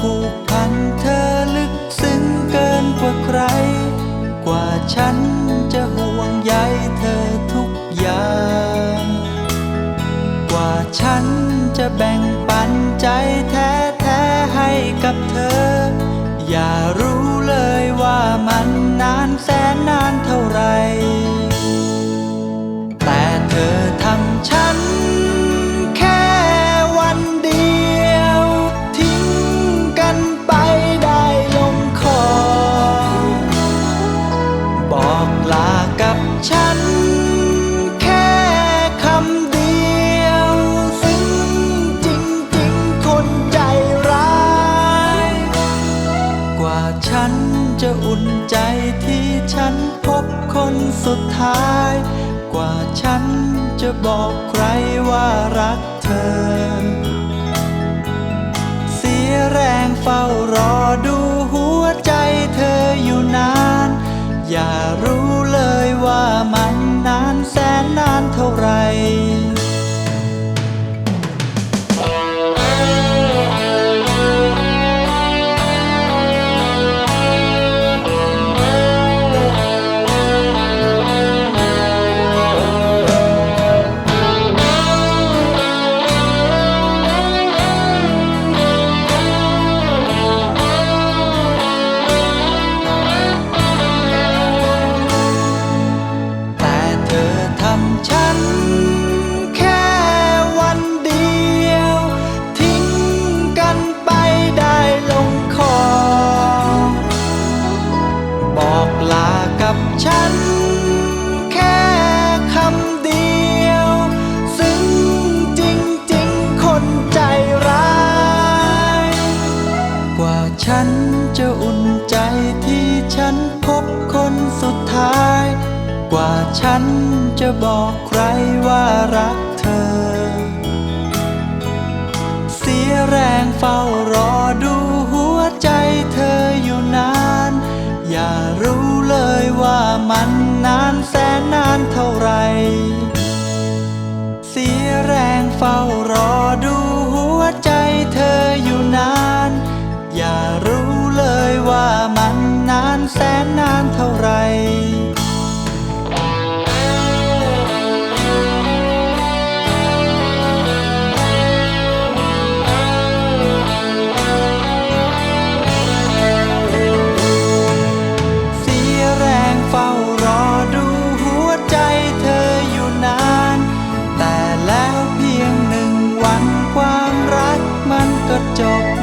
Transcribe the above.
ผูกพันเธอลึกซึ้งเกินกว่าใคร กว่าฉันจะห่วงใยเธอทุกอย่าง กว่าฉันจะแบ่งปันใจแท้แท้ให้กับเธอ อุ่นใจที่ฉันพบคนสุดท้าย กว่าฉันจะบอกใครว่ารักเธอ เสียแรงเฝ้ารอดูหัวใจเธออยู่นาน อย่ารู้เลยว่ามันนานแสนนานเท่าไหร ฉันแค่คำเดียว ซึ่งจริงๆ คนใจร้าย กว่าฉันจะอุ่นใจที่ฉันพบคนสุดท้าย กว่าฉันจะบอกใครว่ารัก มันนานแสนนานเท่าไร เสียแรงเฝ้ารอดูหัวใจเธออยู่นาน อย่ารู้เลยว่ามันนานแสนนานเท่าไร yo.